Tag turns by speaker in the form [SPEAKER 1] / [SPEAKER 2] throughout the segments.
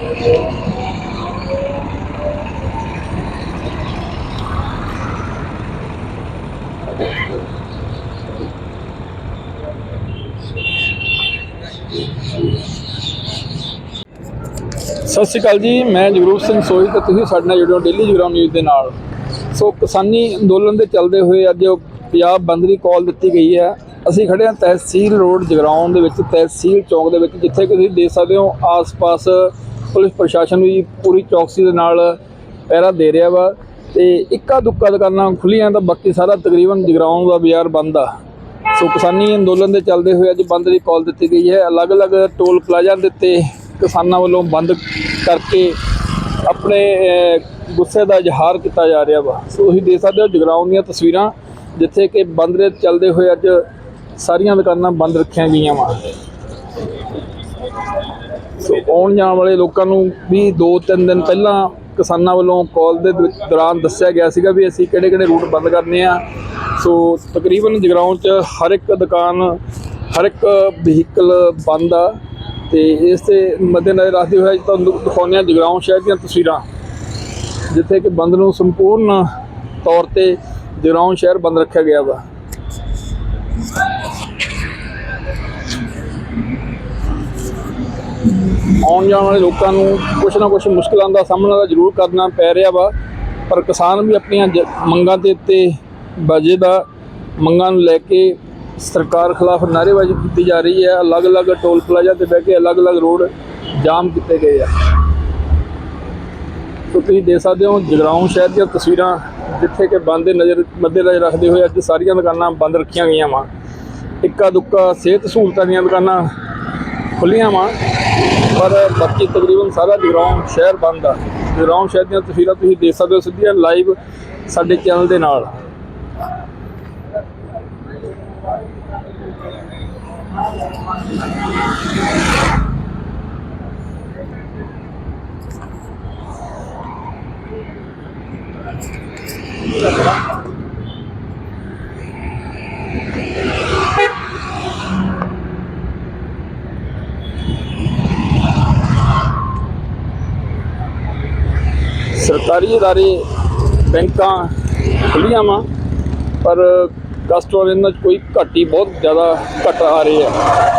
[SPEAKER 1] ਸਤਿ ਸ਼੍ਰੀ ਅਕਾਲ ਜੀ, ਮੈਂ ਜਗਰੂਪ ਸਿੰਘ ਸੋਈ ਤੇ ਤੁਸੀਂ ਸਾਡੇ ਨਾਲ ਜੁੜੇ ਹੋ ਡੇਲੀ ਜਗਰਾਮ ਨਿਊਜ਼ ਦੇ ਨਾਲ। ਸੋ ਕਿਸਾਨੀ ਅੰਦੋਲਨ ਦੇ ਚੱਲਦੇ ਹੋਏ ਅੱਜ ਪੰਜਾਬ ਬੰਦ ਦੀ ਕਾਲ ਦਿੱਤੀ ਗਈ ਹੈ। ਅਸੀਂ ਖੜੇ ਹਾਂ ਤਹਿਸੀਲ ਰੋਡ ਜਗਰਾਉਂ ਦੇ ਵਿੱਚ, ਤਹਿਸੀਲ ਚੌਂਕ ਦੇ ਵਿੱਚ, ਜਿੱਥੇ ਕਿ ਤੁਸੀਂ ਦੇਖ ਸਕਦੇ ਹੋ ਆਸ-ਪਾਸ ਪੁਲਿਸ ਪ੍ਰਸ਼ਾਸਨ ਵੀ ਪੂਰੀ ਚੌਕਸੀ ਦੇ ਨਾਲ ਪਹਿਰਾ ਦੇ ਰਿਹਾ ਵਾ ਤੇ ਇੱਕਾ ਦੁੱਕਾ ਦੁਕਾਨਾਂ ਖੁੱਲੀਆਂ ਤਾਂ ਬਾਕੀ ਸਾਰਾ ਤਕਰੀਬਨ ਜਗਰਾਉਂ ਦਾ ਬਾਜ਼ਾਰ ਬੰਦ ਆ। ਸੋ ਕਿਸਾਨੀ ਅੰਦੋਲਨ ਦੇ ਚੱਲਦੇ ਹੋਏ ਅੱਜ ਬੰਦ ਦੀ ਕਾਲ ਦਿੱਤੀ ਗਈ ਹੈ। ਅਲੱਗ-ਅਲੱਗ ਟੋਲ ਪਲਾਜ਼ਾ ਦੇ ਉੱਤੇ ਕਿਸਾਨਾਂ ਵੱਲੋਂ ਬੰਦ ਕਰਕੇ ਆਪਣੇ ਗੁੱਸੇ ਦਾ ਇਜ਼ਹਾਰ ਕੀਤਾ ਜਾ ਰਿਹਾ ਵਾ। ਸੋ ਤੁਸੀਂ ਦੇਖ ਸਕਦੇ ਹੋ ਜਗਰਾਉਂ ਦੀਆਂ ਤਸਵੀਰਾਂ, ਜਿੱਥੇ ਕਿ ਬੰਦ ਦੇ ਚੱਲਦੇ ਹੋਏ ਅੱਜ ਸਾਰੀਆਂ ਦੁਕਾਨਾਂ ਬੰਦ ਰੱਖੀਆਂ ਗਈਆਂ ਵਾ। ਸੋ ਆਉਣ ਜਾਣ ਵਾਲੇ ਲੋਕਾਂ ਨੂੰ ਵੀ 2-3 ਦਿਨ ਪਹਿਲਾਂ ਕਿਸਾਨਾਂ ਵੱਲੋਂ ਕਾਲ ਦੇ ਦੌਰਾਨ ਦੱਸਿਆ ਗਿਆ ਸੀਗਾ ਵੀ ਅਸੀਂ ਕਿਹੜੇ-ਕਿਹੜੇ ਰੂਟ ਬੰਦ ਕਰਨੇ ਆ। ਸੋ ਤਕਰੀਬਨ ਜਗਰਾਉਂ 'ਚ ਹਰ ਇੱਕ ਦੁਕਾਨ, ਹਰ ਇੱਕ ਵਹੀਕਲ ਬੰਦ ਆ ਤੇ ਇਸ ਤੇ ਮੱਦੇਨਜ਼ਰ ਰੱਖਦੇ ਹੋਏ ਤੁਹਾਨੂੰ ਦਿਖਾਉਂਦੇ ਹਾਂ ਜਗਰਾਉਂ ਸ਼ਹਿਰ ਦੀਆਂ ਤਸਵੀਰਾਂ। ਜਿੱਥੇ ਕਿ ਬੰਦ ਨੂੰ ਸੰਪੂਰਨ ਤੌਰ ਤੇ ਜਗਰਾਉਂ ਸ਼ਹਿਰ ਬੰਦ ਰੱਖਿਆ ਗਿਆ ਵਾ। ਆਉਣ ਜਾਣ ਵਾਲੇ ਲੋਕਾਂ ਨੂੰ ਕੁਛ ਨਾ ਕੁਛ ਮੁਸ਼ਕਲਾਂ ਦਾ ਸਾਹਮਣਾ ਤਾਂ ਜ਼ਰੂਰ ਕਰਨਾ ਪੈ ਰਿਹਾ ਵਾ, ਪਰ ਕਿਸਾਨ ਵੀ ਆਪਣੀਆਂ ਜ- ਮੰਗਾਂ ਦੇ ਉੱਤੇ ਬਜੇ ਦਾ ਮੰਗਾਂ ਨੂੰ ਲੈ ਕੇ ਸਰਕਾਰ ਖਿਲਾਫ ਨਾਅਰੇਬਾਜ਼ੀ ਕੀਤੀ ਜਾ ਰਹੀ ਹੈ। ਅਲੱਗ-ਅਲੱਗ ਟੋਲ ਪਲਾਜ਼ਾ ਤੇ ਬਹਿ ਕੇ ਅਲੱਗ-ਅਲੱਗ ਰੋਡ ਜਾਮ ਕੀਤੇ ਗਏ ਆ। ਸੋ ਤੁਸੀਂ ਦੇਖ ਸਕਦੇ ਹੋ, ਜਗਰਾਉਂ ਸ਼ਹਿਰ ਦੀਆਂ ਤਸਵੀਰਾਂ ਜਿੱਥੇ ਕਿ ਬੰਦ ਦੇ ਨਜ਼ਰ ਮੱਦੇ ਨਜ਼ਰ ਰੱਖਦੇ ਹੋਏ ਅੱਜ ਸਾਰੀਆਂ ਦੁਕਾਨਾਂ ਬੰਦ ਰੱਖੀਆਂ ਗਈਆਂ ਵਾ। ਇੱਕਾ ਦੁੱਕਾ ਸਿਹਤ ਸਹੂਲਤਾਂ ਦੀਆਂ ਦੁਕਾਨਾਂ ਖੁੱਲੀਆਂ ਵਾ। ਪਰ ਬਾਕੀ ਤਕਰੀਬਨ ਸਾਰਾ ਜਗਰਾਉਂ ਸ਼ਹਿਰ ਬੰਦ ਆ। ਜਗਰਾਉਂ ਸ਼ਹਿਰ ਦੀਆਂ ਤਸਵੀਰਾਂ ਤੁਸੀਂ ਦੇਖ ਸਕਦੇ ਹੋ ਸਿੱਧੀਆਂ ਲਾਈਵ ਸਾਡੇ ਚੈਨਲ ਦੇ ਨਾਲ। ਸਰਕਾਰੀ ادارے ਬੈਂਕਾਂ ਖੁੱਲੀਆਂ ਵਾ, ਪਰ ਕਸਟਮਰ ਇਹਨਾਂ 'ਚ ਕੋਈ ਘਾਟੀ ਬਹੁਤ ਜ਼ਿਆਦਾ ਘਟ ਆ ਰਹੀ ਹੈ।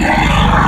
[SPEAKER 1] Yeah.